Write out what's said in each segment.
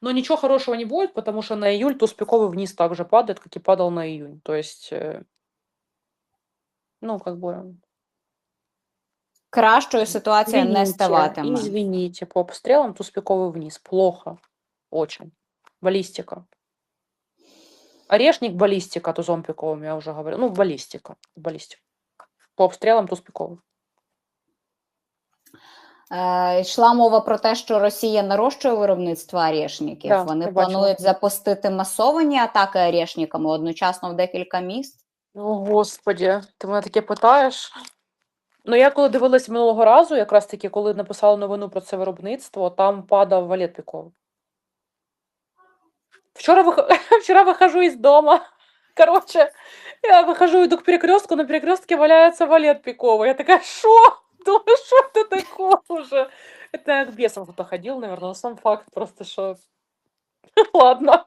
Но ничего хорошего не будет, потому что на июль туз пиковый вниз так же падает, как и падал на июнь. То есть, э ну, как бы Кращою ситуація не Извините, ставатиме. извините, по обстрелам туз пиковый вниз. Плохо. Очень. Баллистика. Орешник, баллистика тузом пиковым, я уже говорю. Ну, баллистика. Баллистика. По обстрелам туз пиковый. Е, йшла мова про те, що Росія нарощує виробництво орешників. Да, Вони я бачила. планують запустити масовані атаки орешниками одночасно в декілька міст. О, Господі, ти мене таке питаєш. Ну, я коли дивилась минулого разу, якраз таки, коли написала новину про це виробництво, там падав валет піковий. Вчора, вих... Вчора вихожу із дома. Короче, я выхожу, иду к перекрестку, на перекрестке валяется валет пиковый. Я такая, что? Думаю, что это такое уже? Это я к бесам кто-то ходил, наверное, но сам факт просто, что... Ладно.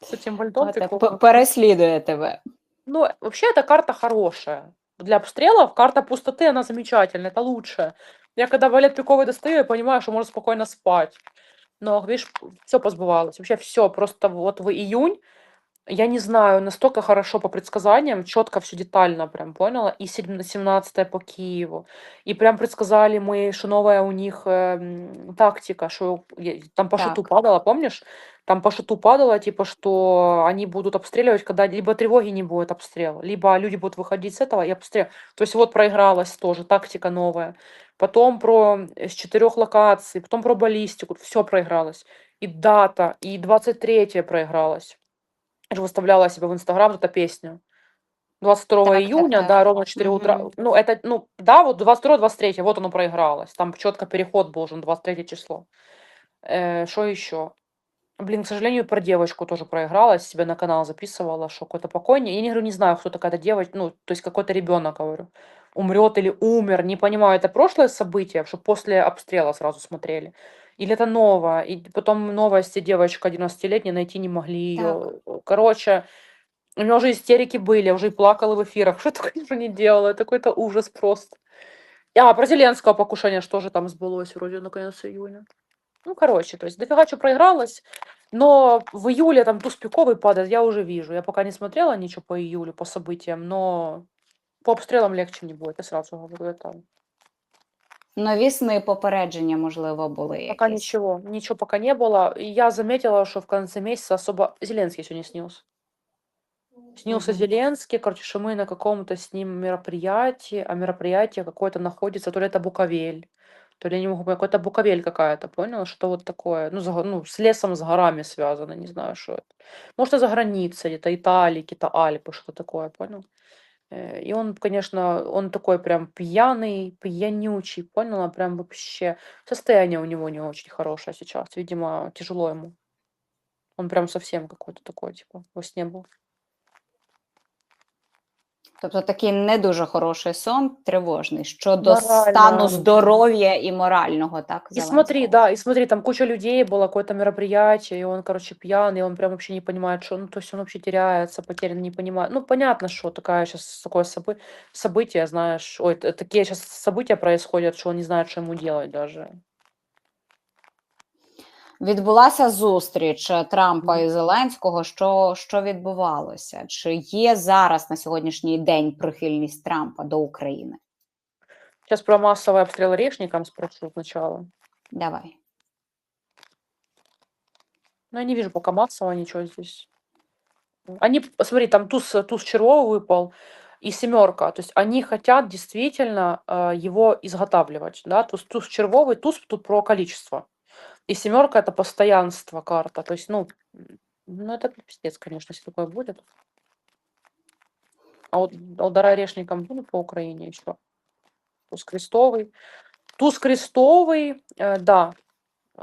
С этим вальдом От, п- пиковым. переслідує тебе. Ну, вообще, эта карта хорошая. Для обстрелов карта пустоты, она замечательная, это лучше. Я когда валет пиковый достаю, я понимаю, что можно спокойно спать. Но, видишь, все позбывалось. Вообще все. Просто вот в июнь, я не знаю, настолько хорошо по предсказаниям, четко все детально прям поняла. И 17 по Киеву. И прям предсказали мы, что новая у них эм, тактика, что я- там по шуту Так. падала, помнишь? Там по шуту падало, типа, что они будут обстреливать, когда либо тревоги не будет обстрела, либо люди будут выходить с этого и обстрел. То есть вот проигралась тоже тактика новая. Потом про э, с четырех локаций, потом про баллистику, все проигралось. И дата, и 23 проигралась. Я же выставляла себе в Инстаграм эту песню. 22 Так, так, июня, так. да, ровно 4 утра. Мгм. Ну, это, ну, да, вот 22-23, вот оно проигралось. Там четко переход должен, 23 число. Э, Что еще? Блин, к сожалению, про девочку тоже проигралась, себе на канал записывала, что какой-то покойник. Я не говорю, не знаю, кто такая эта девочка, ну, то есть какой-то ребенок, говорю, умрет или умер, не понимаю, это прошлое событие, что после обстрела сразу смотрели. Или это новое, и потом новости девочка 11-летняя, найти не могли ее. Короче, у меня уже истерики были, я уже и плакала в эфирах, что только уже не делала, это какой-то ужас просто. А, про Зеленского покушение, что же там сбылось вроде на конец июня. Ну, короче, то есть дофига что проигралось, но в июле там туз пиковый падает, я уже вижу. Я пока не смотрела ничего по июлю, по событиям, но по обстрелам легче не будет, я сразу говорю, это Нові сни попередження, можливо, були. пока якісь. ничего, ничего пока не было. И я заметила, что в конце месяца особо Зеленский сегодня снился. Снился Мгм. Зеленский, короче, что мы на каком-то с ним мероприятии, а мероприятие какое-то находится, то ли это Буковель, то ли я не могу понять, какая-то Буковель какая-то, понял? Что вот такое, ну, за го- ну, с лесом, с горами связано, не знаю, что это. Может, это за границей, где-то Италии, какие-то Альпы, что-то такое, понял? Э, И он, конечно, он такой прям пьяный, пьянючий, поняла? Прям вообще состояние у него не очень хорошее сейчас, видимо, тяжело ему. Он прям совсем какой-то такой, типа, во сне был. Тобто такий не дуже хороший сон, тривожний щодо Морально. стану здоров'я і морального, так? И смотри, Зеленського. да, и смотри, там куча людей было, какое-то мероприятие, и он, короче, пьяный, он прям вообще не понимает, что, ну, то есть он вообще теряется, потерян, не понимает. Ну, понятно, что такая сейчас такое собы- событие, знаешь, ой, т- такие сейчас события происходят, что он не знает, что ему делать даже. Відбулася зустріч е, Трампа Мгм. і Зеленського. Що, що відбувалося? Чи є зараз на сьогоднішній день прихильність Трампа до України? Сейчас про массовый обстрел орешником спрошу сначала. Давай. Но я не вижу пока массового ничего здесь. Они, п- смотри, там туз, туз червовый выпал и семерка. То есть они хотят действительно э, его изготавливать. Да? Туз, туз червовый, туз тут про количество. И семерка это постоянство карта. То есть, ну, ну это пиздец, конечно, если такое будет. А вот а удар орешником будут по Украине еще. Туз крестовый. Туз крестовый, э, да,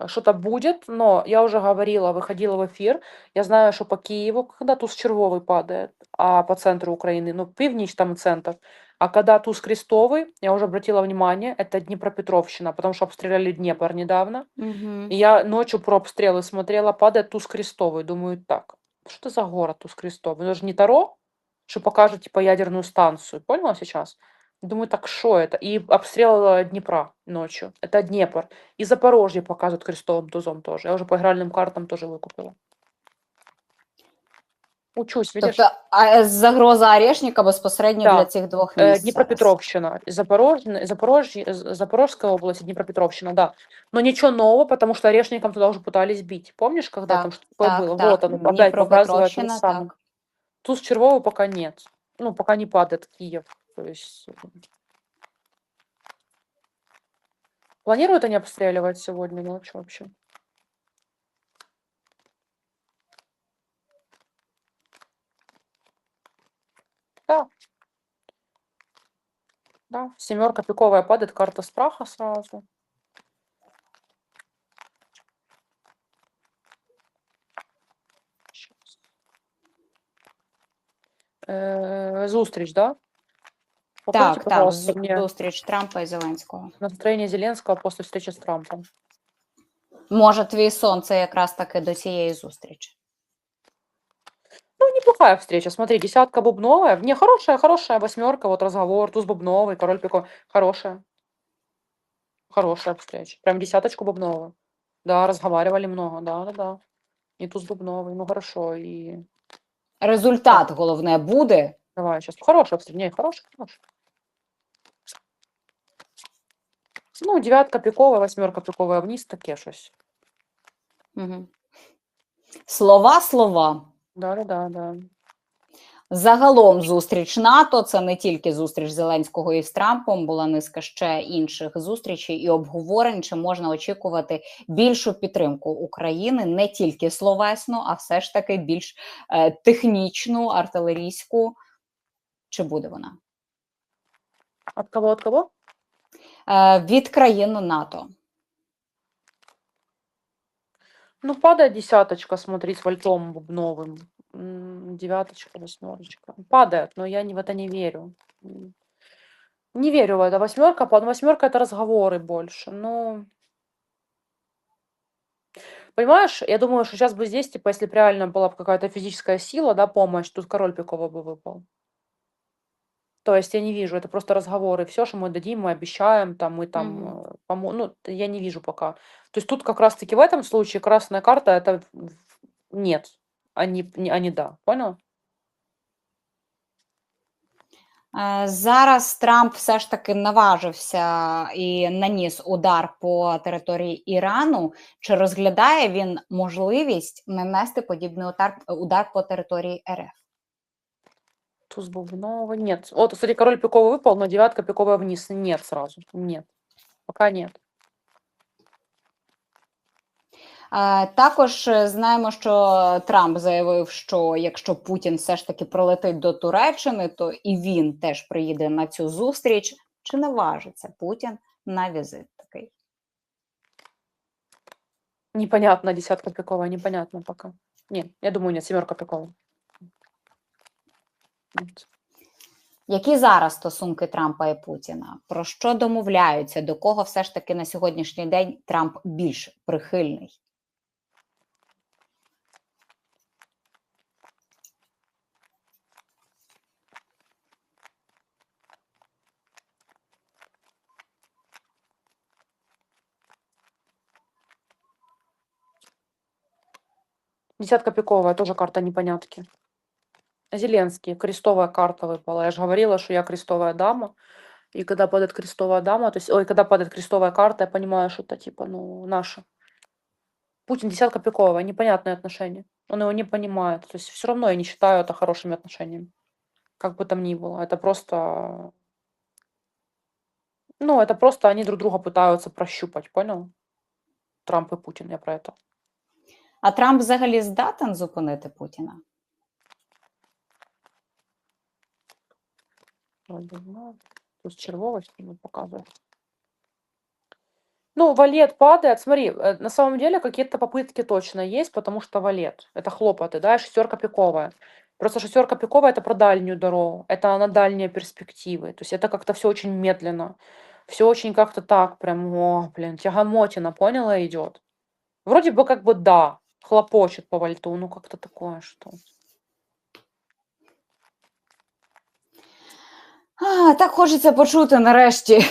что-то будет, но я уже говорила, выходила в эфир, я знаю, что по Киеву, когда туз червовый падает, а по центру Украины, ну, пивнич там центр, а когда туз крестовый, я уже обратила внимание, это Днепропетровщина, потому что обстреляли Днепр недавно, и я ночью про обстрелы смотрела, падает туз крестовый, думаю, так, что это за город туз крестовый? Это же не Таро, что покажет, типа, ядерную станцию, поняла сейчас? Думаю, так что это? И обстрел э, Днепра ночью. Это Днепр. И Запорожье показывают крестовым тузом тоже. Я уже по игральным картам тоже выкупила. Учусь, видишь? Тобто а, загроза Орешника безпосередньо Так. для цих двох Э, міст. зараз. Днепропетровщина, Запорожье, Запорожье, З- Запорожская область, и Днепропетровщина, да. Но ничего нового, потому что орешникам туда уже пытались бить. Помнишь, когда там Так, что такое Так, было? так. Вот оно, опять показывает Дніпропетровщина, самое. так. Туз червовый пока нет. Ну, пока не падает Киев. То есть... м. Планируют они обстреливать сегодня ночью вообще? Да. Да, семерка пиковая падает, карта страха сразу. Щас. Э, Зустріч, да? Покажите, Так, так, пожалуйста, з- мне зустріч Трампа і Зеленського. настроение Зеленского после встречи с Трампом. Може, твій сон це якраз таки до цієї зустрічі. Неплохая встреча. Смотри, десятка бубновая. Не, хорошая, хорошая восьмерка, вот разговор, туз бубновый, король пико. Хорошая. Хорошая встреча. Прям десяточку бубновую. Да, разговаривали много, да, да, да. И туз бубновый, ну хорошо. И Результат головне буде. давай сейчас. Хорошая встреча. Не, хорошая, хорошая. Ну, девятка пиковая, восьмерка пиковая вниз, таке щось. Угу. Слова, слова. Да, да, да, да. Загалом зустріч НАТО це не тільки зустріч Зеленського із Трампом, була низка ще інших зустрічей і обговорень. Чи можна очікувати більшу підтримку України не тільки словесно, а все ж таки більш е, технічну, артилерійську. Чи буде вона От кого, от кого? е, від країн НАТО? Ну, падает десяточка, смотри, с вальтом бубновым. Девяточка, восьмерочка. Падает, но я не, в это не верю. Не верю в это. Восьмерка, пад- восьмерка это разговоры больше. Ну, понимаешь, я думаю, что сейчас бы здесь, типа, если бы реально была бы какая-то физическая сила, да, помощь, тут король пиковый бы выпал. То есть я не вижу, это просто разговоры. Все, что мы дадим, мы обещаем, там, мы там, Мгм. э, помо- ну, т- я не вижу пока. То есть тут как раз-таки в этом случае красная карта это в- в- нет, а не, не- а не да. Понял? Е, Зараз Трамп все ж таки наважився і наніс удар по території Ірану. Чи розглядає він можливість нанести подібний удар, удар по території РФ? Туз бубнового нет. Вот, кстати, король пиковый выпал, но девятка пиковая вниз. Нет сразу. Нет. Пока нет. Також е, знаємо, що Трамп заявив, що якщо Путін все ж таки прилетить до Туреччини, то і він теж приїде на цю зустріч. Чи наважиться Путін на візит такий? Непонятно, десятка пиковая, непонятно пока. Нет, я думаю, нет, семерка пиковая. Які зараз стосунки Трампа і Путіна? Про що домовляються? До кого все ж таки на сьогоднішній день Трамп більш прихильний? Десятка пиковая, тоже карта непонятки. Зеленский, крестовая карта выпала. Я же говорила, что я крестовая дама. И когда падает крестовая дама, то есть, ой, когда падает крестовая карта, я понимаю, что это типа, ну, наша. Путин десятка пиковая, непонятные отношения. Он его не понимает. То есть все равно я не считаю это хорошими отношениями. Как бы там ни было. Это просто... Ну, это просто они друг друга пытаются прощупать, понял? Трамп и Путин, я про это. А Трамп взагалі здатен зупинити Путіна? Ну, тут червовость не показывает. Ну, валет падает. Смотри, э, на самом деле какие-то попытки точно есть, потому что валет. Это хлопоты, да, шестерка пиковая. Просто шестерка пиковая это про дальнюю дорогу. Это на дальние перспективы. То есть это как-то все очень медленно. Все очень как-то так, прям, о, блин, тягомотина, поняла, идет. Вроде бы как бы да, хлопочет по вальту, ну как-то такое, что. А, так хочеться почути нарешті,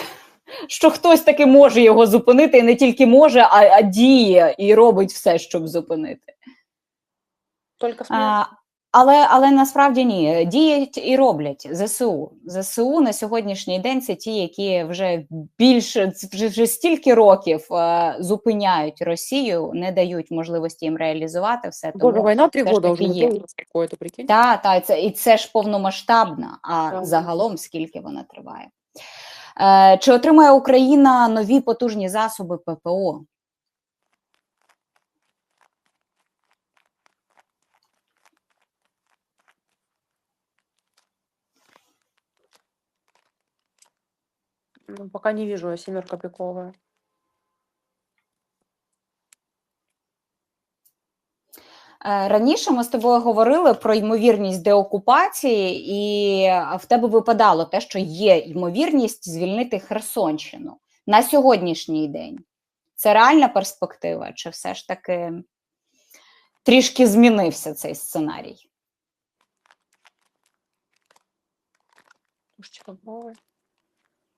що хтось таки може його зупинити, і не тільки може, а, а діє і робить все, щоб зупинити. Только смерть. Але, але насправді ні, діють і роблять ЗСУ. ЗСУ на сьогоднішній день це ті, які вже більше вже, вже стільки років е, зупиняють Росію, не дають можливості їм реалізувати все. Боже, Тому война три уже. є. прикинь. та, та це і це ж повномасштабна. А Так. загалом скільки вона триває? Е, чи отримає Україна нові потужні засоби ППО? Ну, пока не вижу я семерка пиковая. Е, Раніше ми з тобою говорили про ймовірність деокупації, і е, в тебе випадало те, що є ймовірність звільнити Херсонщину на сьогоднішній день. Це реальна перспектива, чи все ж таки трішки змінився цей сценарій?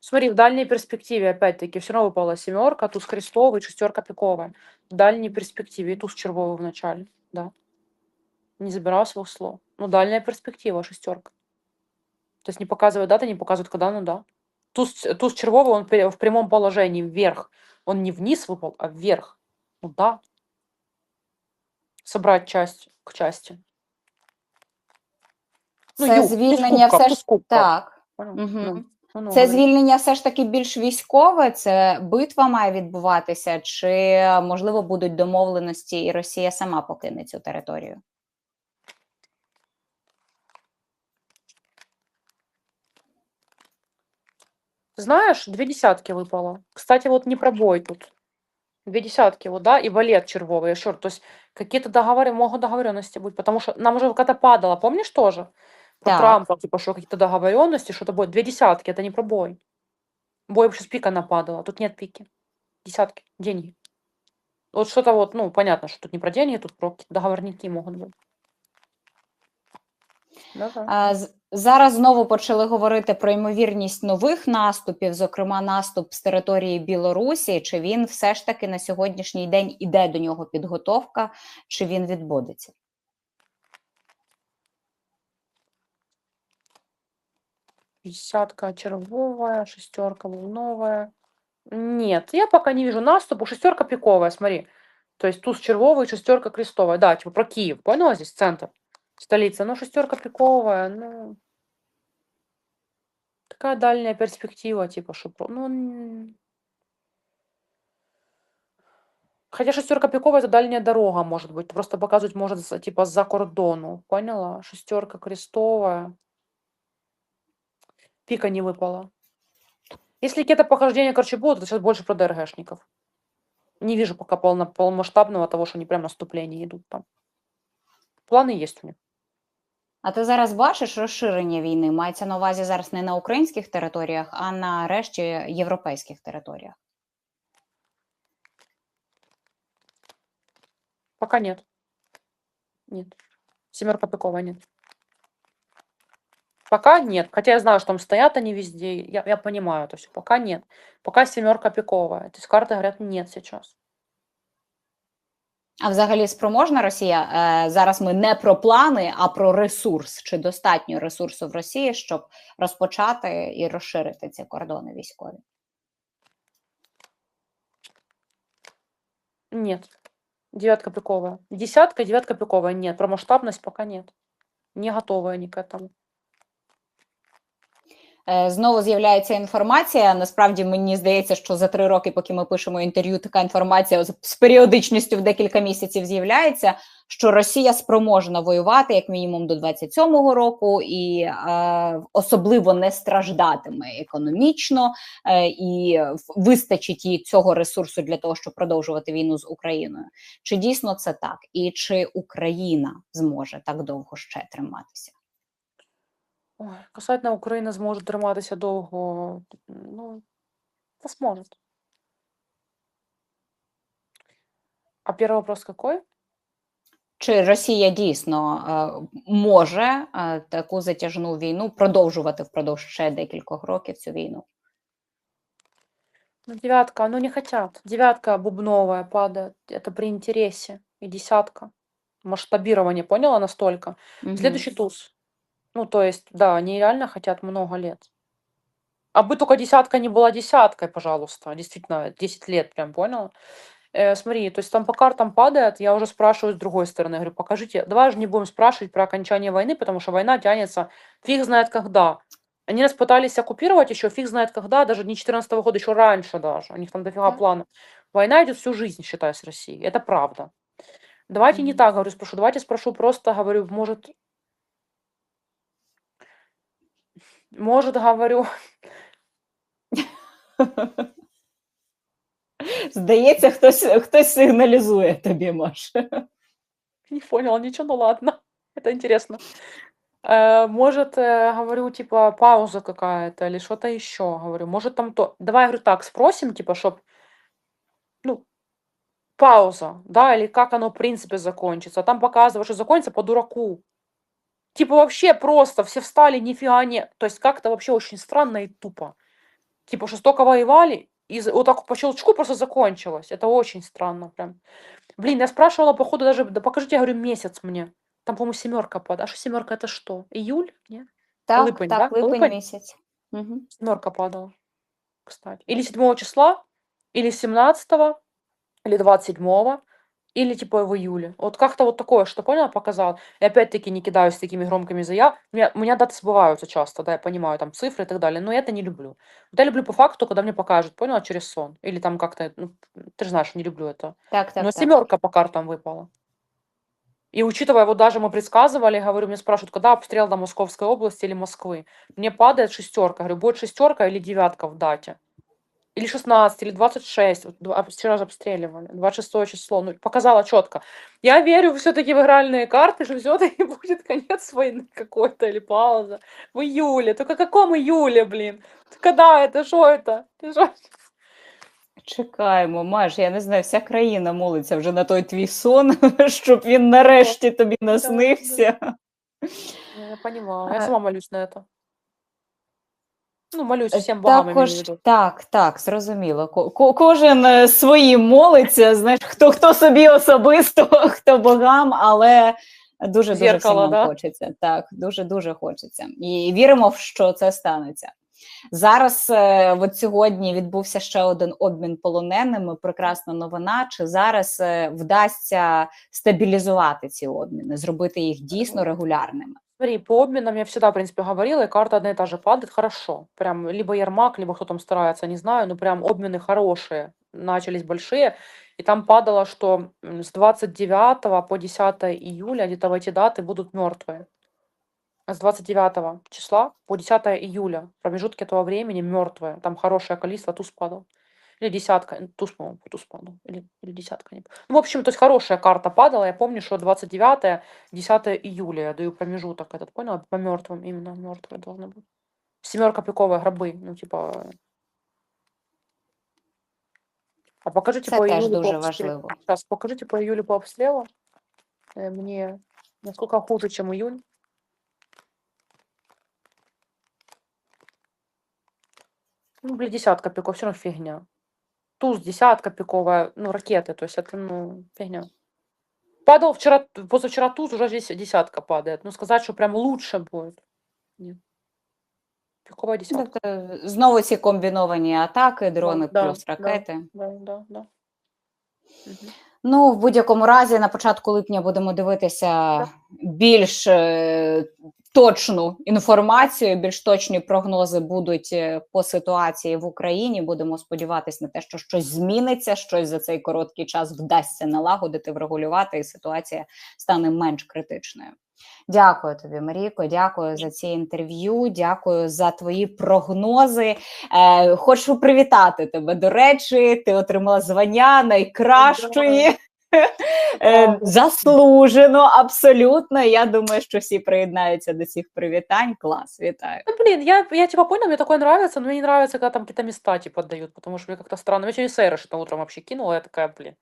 Смотри, в дальней перспективе, опять-таки, все равно выпала семерка, туз крестовый, шестерка пиковая. В дальней перспективе и туз червовый в начале, да. Не забирал своих слов. Ну, дальняя перспектива, шестерка. То есть не показывает даты, не показывает когда, ну да. Туз, туз червовый, он в прямом положении вверх. Он не вниз выпал, а вверх. Ну да. Собрать часть к части. Ну, юг, туз все туз ж кубков. так. Понял? Мгм. Ну, ну, ну, Це говори. звільнення все ж таки більш військове, це битва має відбуватися, чи можливо будуть домовленості, і Росія сама покине цю територію? Знаешь, две десятки выпало. Кстати, вот не пробой тут. Две десятки, вот, да, и валет червовый, еще. То есть какие-то договоры, могут договоренности быть, потому что нам уже когда падало, помнишь тоже? Про Так. Трампа, типа, что какие-то договоренности, что-то будет. Две десятки, это не пробой. Бой вообще с пика нападало, тут нет пики. Десятки, деньги. Вот что-то вот, ну, понятно, что тут не про деньги, тут про договорники могут быть. Да-да. А, Зараз знову почали говорити про ймовірність нових наступів, зокрема наступ з території Білорусі. Чи він все ж таки на сьогоднішній день іде до нього підготовка, чи він відбудеться? Десятка червовая, шестерка волновая. Нет, я пока не вижу наступу. Шестерка пиковая, смотри. То есть туз червовый, шестерка крестовая. Да, типа про Киев. Поняла здесь центр? Столица. Ну, шестерка пиковая, ну... Такая дальняя перспектива, типа, что... Ну, Хотя шестерка пиковая это дальняя дорога, может быть. Просто показывать может, типа, за кордону. Поняла? Шестерка крестовая. Пика не выпала. Если какие-то похождения, короче, будут, это сейчас больше про ДРГшников. Не вижу пока полно, полномасштабного того, что они прям наступление идут там. Планы есть у них. А ти зараз бачиш розширення війни? Мається на увазі зараз не на українських територіях, а на решті європейських територіях. Пока нет. Нет. Семерка пиковая нет. Пока нет. Хотя я знаю, что там стоят они везде. Я, я понимаю это все. Пока нет. Пока семерка пиковая. То есть карты говорят нет сейчас. А взагалі спроможна Росія? Е, зараз ми не про плани, а про ресурс. Чи достатньо ресурсу в Росії, щоб розпочати і розширити ці кордони військові? Нет. Девятка пиковая. Десятка, девятка пиковая. Нет. Про масштабность пока нет. Не готовы они к этому. Е, Знову з'являється інформація. Насправді мені здається, що за три роки, поки ми пишемо інтерв'ю, така інформація з періодичністю в декілька місяців з'являється. Що Росія спроможна воювати як мінімум до 27-го року, і е, особливо не страждатиме економічно, е, і вистачить їй цього ресурсу для того, щоб продовжувати війну з Україною. Чи дійсно це так? І чи Україна зможе так довго ще триматися? Ой, касательно Украины зможет триматися довго. Ну, та сможет. А первый вопрос какой? Чи Росія дійсно е, може е, таку затяжну війну продовжувати впродовж ще декількох років цю війну? Ну, девятка, ну не хотят. Девятка бубновая падает. Это при интересе. И десятка. Масштабирование, поняла настолько? Мгм. Следующий туз. Ну, то есть, да, они реально хотят много лет. А бы только десятка не была десяткой, пожалуйста. Действительно, 10 лет, прям поняла? Э, смотри, то есть там по картам падает, я уже спрашиваю с другой стороны, говорю, покажите, давай же не будем спрашивать про окончание войны, потому что война тянется фиг знает когда. Они нас пытались оккупировать еще фиг знает когда, даже не 14 года, еще раньше даже. У них там дофига Так. планов. Война идет всю жизнь, считай, с Россией. Это правда. Давайте не Мгм. так, говорю, спрошу. Давайте спрошу просто, говорю, может... Может, говорю, Здається, хтось, хтось сигналізує тобі, Маша. не поняла ничего, ну ладно, это интересно. Э, Может, э, говорю, типа, пауза какая-то или что-то еще, говорю, может там то... Давай, говорю, так, спросим, типа, чтоб, ну, пауза, да, или как оно в принципе закончится. Там показывают, что закончится по дураку. Типа вообще просто все встали, нифига не... То есть как-то вообще очень странно и тупо. Типа, что столько воевали, и вот так по щелчку просто закончилось. Это очень странно прям. Блин, я спрашивала, походу, даже, да покажите, я говорю, месяц мне. Там, по-моему, семерка падает. А что семерка это что? Июль? Нет? Так, Липень, так, да? липень Липень? місяць. Угу. Семерка падала, кстати. Или 7 числа, или 17, или 27, или типа в июле. Вот как-то вот такое, что поняла, показал. И опять-таки не кидаюсь такими громкими заяв. У меня, у меня даты сбываются часто, да, я понимаю, там цифры и так далее, но я это не люблю. Вот я люблю по факту, когда мне покажут, поняла, через сон. Или там как-то, ну, ты же знаешь, не люблю это. Так, так, Но так. семерка по картам выпала. И учитывая, вот даже мы предсказывали, говорю, мне спрашивают, когда обстрел до Московской области или Москвы. Мне падает шестерка. Говорю, будет шестерка или девятка в дате Или 16, или 26. Вот два- вчера же обстреливали. 26 число. Ну, показала четко. Я верю все-таки в игральные карты, что все-таки будет конец войны какой-то или пауза. В июле. Только каком июле, блин? Когда это? Что это? Ты шо? Чекаємо, Маш, я не знаю, вся країна молиться вже на той твій сон, щоб він нарешті тобі наснився. Ну, Я понимаю. Я А, сама молюсь на это. Ну, молюсь всем богам, Також так, так, зрозуміло. Ко- ко- Кожен е, своїм молиться, знаєш, хто хто собі особисто, хто богам, але дуже дуже всім Зеркало, нам да? хочеться. Так, дуже дуже хочеться. І віримо, що це станеться. Зараз, е, от сьогодні відбувся ще один обмін полоненими. Прекрасна новина. Чи зараз е, вдасться стабілізувати ці обміни, зробити їх дійсно регулярними? Смотри, по обменам я всегда, в принципе, говорила, и карта одна и та же падает хорошо. Прям либо Ермак, либо кто там старается, не знаю, но прям обмены хорошие, начались большие. И там падало, что с 29 по 10 июля где-то в эти даты будут мертвые. С 29 числа по 10 июля в промежутке этого времени мертвые. Там хорошее количество, туз падал. Или десятка, туз, по-моему, туз падал. Или, или десятка. Не... п- Ну, в общем, то есть хорошая карта падала. Я помню, что 29 10 июля я даю промежуток этот, понял? По мертвым именно мертвые должны быть. Семерка пиковые гробы, ну типа. А покажите Це по теж июлю дуже по обстрелу. важливо. Сейчас, покажите по июлю по обстрелу. Э, Мне насколько хуже, чем июнь. Ну, блин, десятка пиков, все равно фигня. Туз, десятка пиковая, ну, ракеты, то есть это, ну, фигня. Падал вчера, позавчера туз, уже здесь десятка падает. Ну, сказать, что прям лучше будет. Нет. Пиковая десятка. Тобто знову ці комбіновані атаки, дрони да, плюс да. ракети. Да, да, да. Мгм. Ну, в будь-якому разі, на початку липня будемо дивитися більш е, точну інформацію, більш точні прогнози будуть е, по ситуації в Україні. Будемо сподіватися на те, що щось зміниться, щось за цей короткий час вдасться налагодити, врегулювати, і ситуація стане менш критичною. Дякую тобі, Маріко. Дякую за ці інтерв'ю. Дякую за твої прогнози. Е, хочу привітати тебе. До речі, ти отримала звання найкращої. Е, Правда. заслужено, абсолютно. Я думаю, що всі приєднаються до цих привітань. Клас, вітаю. Ну, блин, я, я типа понял, мне такое нравится, но мне не нравится, когда там какие-то места типа дают, потому что мне как-то странно. Я сегодня Сейра что-то утром вообще кинула, я такая, блин.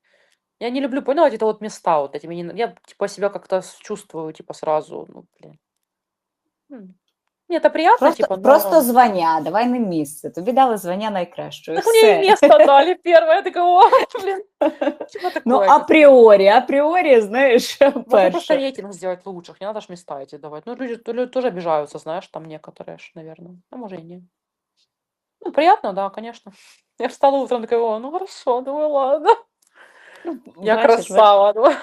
Я не люблю, поняла, эти вот места вот эти. мне не- Я типа себя как-то с- чувствую, типа сразу, ну, блин. М. Мне это приятно, Просто, типа, но... просто звання, давай не місце. Тобі дали звання найкращої. Так мне и Все. место дали первое, я такая, о, блин, типа такое. Ну, типа. апріорі, апріорі, знаєш, Можно просто перше. рейтинг сделать лучших, не надо ж места эти давать. Ну, люди, то- люди тоже обижаются, знаешь, там некоторые, ж, наверное. А может и не. Ну, приятно, да, конечно. Я встала утром такая, о, ну хорошо, думаю, ладно. Я Бачиш, красава, думаю.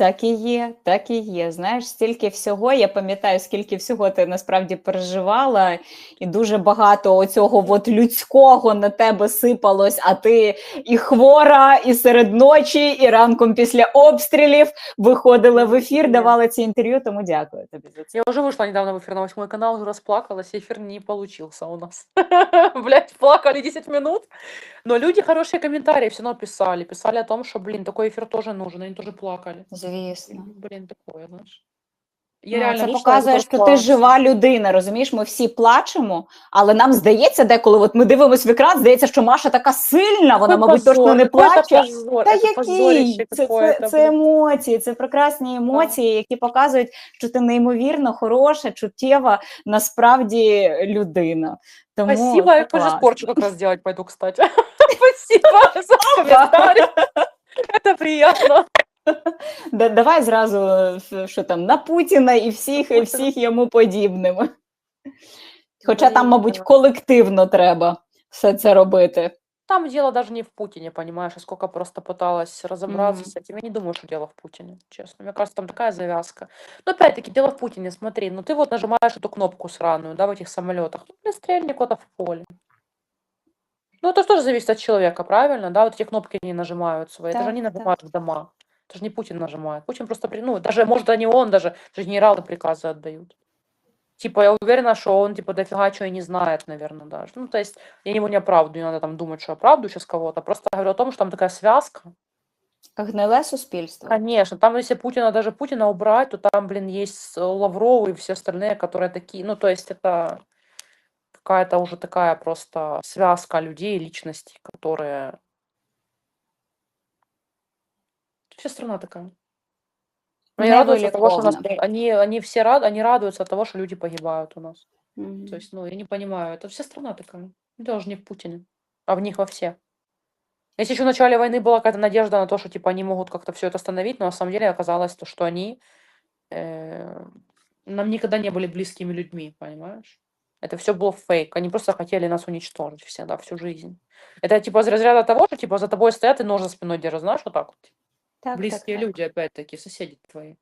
Так і є, так і є. Знаєш, стільки всього. Я пам'ятаю, скільки всього ти насправді переживала, і дуже багато оцього от людського на тебе сипалось. А ти і хвора, і серед ночі, і ранком після обстрілів виходила в ефір, Ні. давала ці інтерв'ю. Тому дякую тобі за це. Я уже вышла недавно в эфир на восьмой канал, уже расплакалась, и эфир не получился у нас. Блять, плакали 10 минут. Но люди хорошие комментарии все равно писали. Писали о том, что, блин, такой эфир тоже нужен, они тоже плакали. Звісно. Блин, такое, знаешь. Я Ну, реально це вышла, показує, що ти расплакалась. жива людина. Розумієш, ми всі плачемо, але нам здається, деколи от ми дивимося в екран, здається, що Маша така сильна, вона, Какой мабуть, позор, точно не какой это плаче. позор, Та это який? позорище Це, це, какое-то, це блин. емоції, це прекрасні емоції, які показують, що ти неймовірно хороша, чуттєва, насправді людина. Тому Спасибо, це я тоже класно. спорчу как раз делать пойду, кстати. Спасибо за комментарий. Это приятно. Да- Давай зразу е, що там на Путіна і всіх, і всіх йому подібними. Хоча там, Блін, мабуть, да. колективно треба все це робити. Там дело даже не в Путине, понимаешь, а сколько просто пыталась разобраться Мгм. с этим. Я не думаю, что дело в Путине, честно. Мне кажется, там такая завязка. Но опять-таки, дело в Путине, смотри, ну ты вот нажимаешь эту кнопку сраную, да, в этих самолетах. Ну, блин, стрельни куда-то в поле. Ну, это же тоже зависит от человека, правильно? Да, вот эти кнопки не нажимают свои. это же Так, они так. нажимают в дома. Это же не Путин нажимает. Путин просто, ну, даже, может, не он даже, даже генералы приказы отдают. Типа, я уверена, что он, типа, дофига чего и не знает, наверное, даже. Ну, то есть, я его не оправдываю, не надо там думать, что оправдываю сейчас кого-то. Просто говорю о том, что там такая связка. Гниле суспільство. Конечно, там, если Путина, даже Путина убрать, то там, блин, есть Лавров и все остальные, которые такие, ну, то есть, это какая-то уже такая просто связка людей, личностей, которые... Вся страна такая. Они радуются того, что у нас, они, они все рад, они радуются от того, что люди погибают у нас. Мгм. То есть, ну, я не понимаю, это вся страна такая. Даже не в Путине, а в них во все. Если еще в начале войны была какая-то надежда на то, что типа они могут как-то все это остановить, но на самом деле оказалось то, что они э, нам никогда не были близкими людьми, понимаешь? Это все было фейк. Они просто хотели нас уничтожить всегда, всю жизнь. Это типа из разряда того, что типа за тобой стоят и нож за спиной держат, знаешь, вот так вот. Так, Близкие так, так. люди, опять-таки, соседи твои.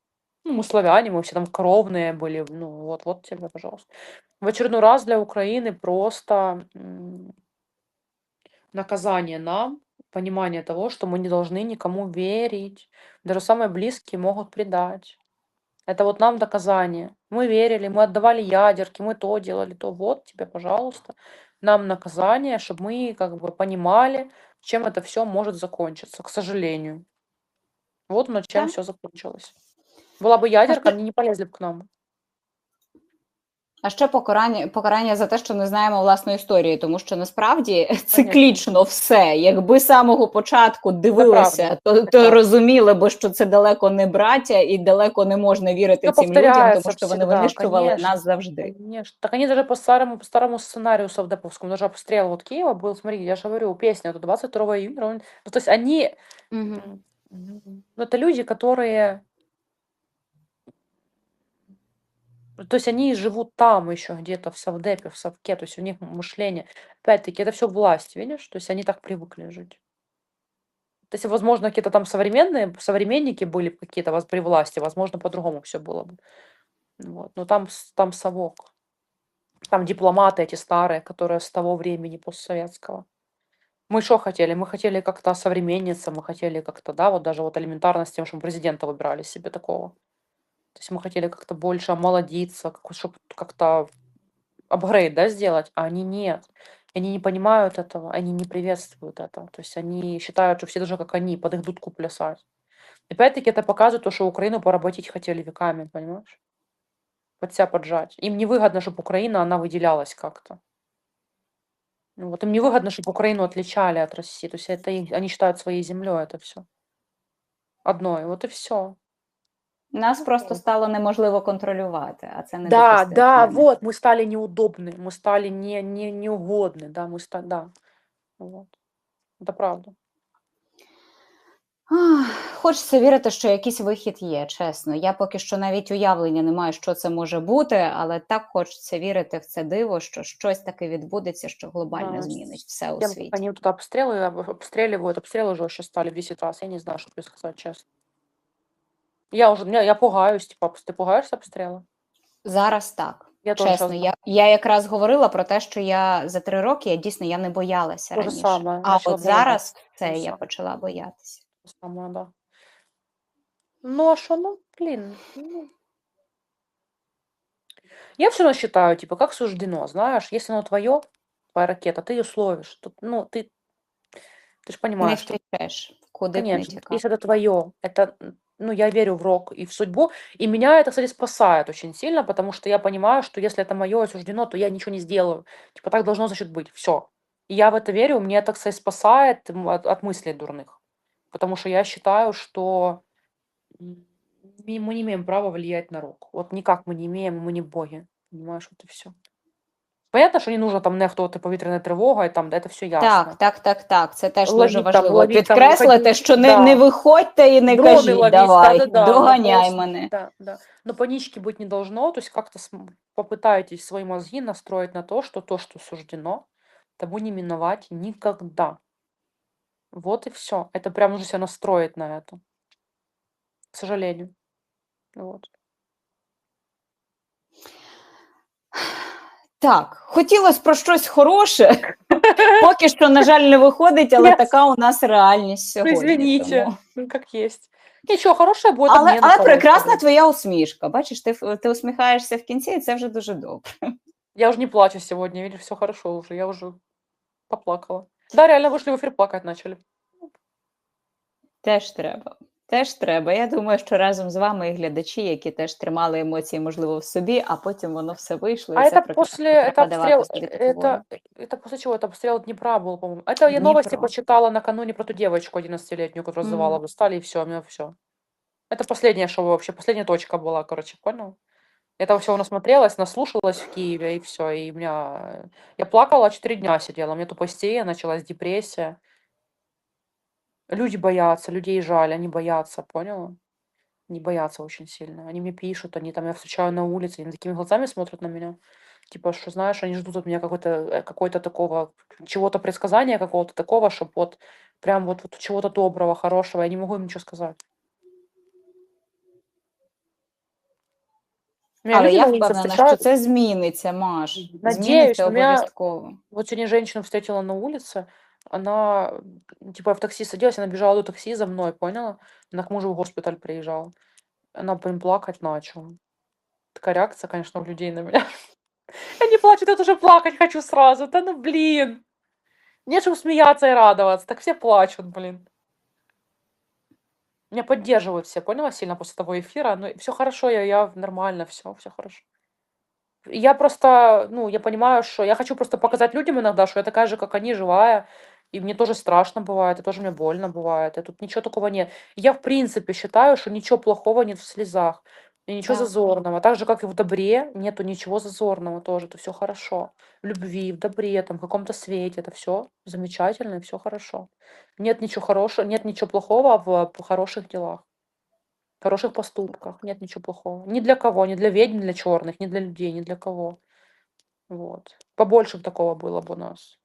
Ну, мы славяне, мы все там кровные были. Ну, вот, вот тебе, пожалуйста. В очередной раз для Украины просто м, наказание нам, понимание того, что мы не должны никому верить. Даже самые близкие могут предать. Это вот нам доказание. Мы верили, мы отдавали ядерки, мы то делали, то вот тебе, пожалуйста. Нам наказание, чтобы мы как бы понимали, чем это все может закончиться, к сожалению. Вот над чем Да. все закончилось. Была бы ядерка, они не полезли бы к нам. А ще покарання, покарання за те, що не знаємо власної історії, тому що насправді циклічно все. Якби з самого початку дивилися, то, то правда. розуміли би, що це далеко не браття, і далеко не можна вірити Це цим людям, повторяється тому що вони всегда, винищували конечно. нас завжди. Конечно. Так они даже по старому, по старому сценарию совдеповскому, даже обстрел вот Киева был, смотри, я же говорю, песня, это 22 июня, он- ну, то есть они, Мгм. Ну, это люди, которые, то есть они живут там еще где-то в Совдепе, в Совке, то есть у них мышление, опять-таки, это все власть, видишь, то есть они так привыкли жить. То есть, возможно, какие-то там современные, современники были какие-то воз- при власти, возможно, по-другому все было бы. Вот. Но там, там совок. Там дипломаты эти старые, которые с того времени постсоветского. Мы что хотели? Мы хотели как-то современниться, мы хотели как-то, да, вот даже вот элементарно с тем, что мы президента выбирали себе такого. То есть мы хотели как-то больше омолодиться, чтобы как-то апгрейд, да, сделать, а они нет. Они не понимают этого, они не приветствуют это. То есть они считают, что все должны как они, под их дудку плясать. Опять-таки это показывает то, что Украину поработить хотели веками, понимаешь? Под себя поджать. Им невыгодно, чтобы Украина, она выделялась как-то. Ну Вот им невыгодно, чтобы Украину отличали от России. То есть это их- они считают своей землей это все. одной. Вот и все. Нас просто Вот. стало неможливо контролювати, а це не Да, да, вот, мы стали неудобны, мы стали не, не, неугодны, да, мы стали, да, вот. Это правда. Ах, Хочеться вірити, що якийсь вихід є, чесно. Я поки що навіть уявлення не маю, що це може бути, але так хочеться вірити в це диво, що щось таке відбудеться, що глобально Да, змінить все у Тем, світі. Они тут обстрелы, об- обстреливают, обстрелы уже сейчас стали в 10 раз, я не знаю, что тебе сказать честно. Я уже, я, я пугаюсь, типа, обс- ты пугаешься обстрела? Зараз так. Я тоже Чесно, щас я, я якраз говорила про те, що я за три роки я дійсно я не боялася То же раніше. саме, а почала от зараз це То же я саме. почала боятися. Самое, да. Ну, а что, ну, блин, ну. Я все равно считаю, типа, как суждено, знаешь, если оно твое, твоя ракета, ты ее словишь, тут, ну, ты, ты же Не понимаешь, что втечеш, куди б не Конечно, тікав. если это твое, это, м, ну, я верю в рок и в судьбу, и меня это, кстати, спасает очень сильно, потому что я понимаю, что если это мое суждено, то я ничего не сделаю. Типа так должно, значит, быть, все. И я в это верю, мне это, кстати, спасает м, от, от мыслей дурных, потому что я считаю, что м, ми- мы не имеем права влиять на рок. Вот никак мы не имеем, мы не боги, понимаешь, вот и все. Понятно, що не нужно там нехтувати повітряна тривога, і там, да, це все ясно. Так, так, так, так. Це теж Ловіть дуже там, важливо ловіть там, підкреслити, виходіть, що не, да. не виходьте і не Дрони кажіть, ловіть, давай, да-да-да, ну доганяй просто, мене. Да, да. Но панички быть не должно, то есть как-то см- попытайтесь свои мозги настроить на то, что то, что суждено, тому не миновать никогда. Вот и все. Это прям нужно себя настроить на это. К сожалению. Вот. Так, хотілося про щось хороше. Поки що, на жаль, не виходить, але Yes. така у нас реальність Ну, сьогодні. извините, тому- ну как есть. Ничего, хорошее будет Але, обмен але хороший. прекрасна твоя усмішка. Бачиш, ти, ф- ти усміхаєшся в кінці, і це вже дуже добре. Я уже не плачу сегодня, видишь, все хорошо уже, я уже поплакала. Да, реально вышли в эфир, плакать начали. Теж треба. Теж треба. Я думаю, що разом з вами і глядачі, які теж тримали емоції, можливо, в собі, а потім воно все вийшло. і А це это прекрасно. после, это Треба давати обстрел, собі таку волю. это, это после чего? Это обстрел Днепра был, по-моему. Это я новости Дніпро. почитала накануне про ту девочку 11-летнюю, которую Мгм. звала достали, и все, у меня все. Это последнее, что вообще, последняя точка была, короче, понял? Это все насмотрелась, наслушалась в Киеве, и все. И у меня... э, Я плакала, 4 дня сидела, у меня тупо истерия началась, депрессия. Люди боятся, людей жаль, они боятся, поняла? Не боятся очень сильно. Они мне пишут, они там, я встречаю на улице, они такими глазами смотрят на меня. Типа, что, знаешь, они ждут от меня какой-то, э, какой-то такого, чего-то предсказания какого-то такого, чтобы вот прям вот, вот чего-то доброго, хорошего. Я не могу им ничего сказать. Меня Але люди я на улице впевнена, що встречают. це зміниться, Маш. Надіюсь, Зміниться у мене- обов'язково. Вот сегодня женщину встретила на улице, она, м, типа, я в такси садилась, она бежала до такси за мной, поняла? Она к мужу в госпиталь приезжала. Она прям плакать начала. Такая реакция, конечно, у людей на меня. Я не плачу, я тоже плакать хочу сразу. Да ну блин. Нет, чтобы смеяться и радоваться. Так все плачут, блин. Меня поддерживают все, поняла, сильно после того эфира. Ну, все хорошо, я, я нормально, все, все хорошо. Я просто, ну, я понимаю, что я хочу просто показать людям иногда, что я такая же, как они, живая, и мне тоже страшно бывает, и тоже мне больно бывает, и тут ничего такого нет. Я, в принципе, считаю, что ничего плохого нет в слезах, и ничего Так. зазорного. Так же, как и в добре, нету ничего зазорного тоже, это все хорошо. В любви, в добре, там, в каком-то свете, это все замечательно, и все хорошо. Нет ничего хорошего, нет ничего плохого в п- хороших делах, хороших поступках, нет ничего плохого. Ни для кого, ни для ведьм, ни для черных, ни для людей, ни для кого. Вот. Побольше б такого было бы у нас.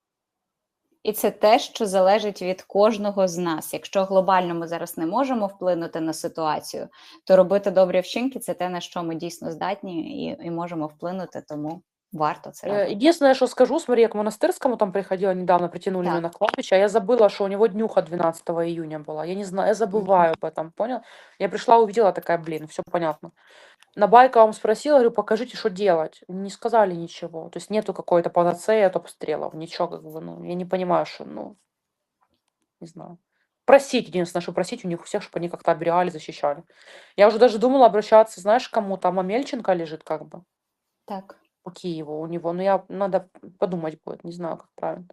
І це те, що залежить від кожного з нас. Якщо глобально ми зараз не можемо вплинути на ситуацію, то робити добрі вчинки це те, на що ми дійсно здатні і, і можемо вплинути, тому варто це робити. Единственное, что скажу, смотри, я к монастырскому там приходила недавно, притянули меня Так. на кладбище, а я забыла, что у него днюха 12 июня была. Я не знаю, я забываю об этом, понял? Я пришла, увидела, такая, блин, все понятно. На Байковом спросила, говорю, покажите, что делать. Не сказали ничего. То есть нету какой-то панацеи от обстрелов, ничего, как бы, ну, я не понимаю, что, ну, не знаю. Просить, единственное, что просить у них у всех, чтобы они как-то оберегали, защищали. Я уже даже думала обращаться, знаешь, к кому там Амельченко лежит как бы Так. По Киеву у него. Но я надо подумать будет, не знаю, как правильно.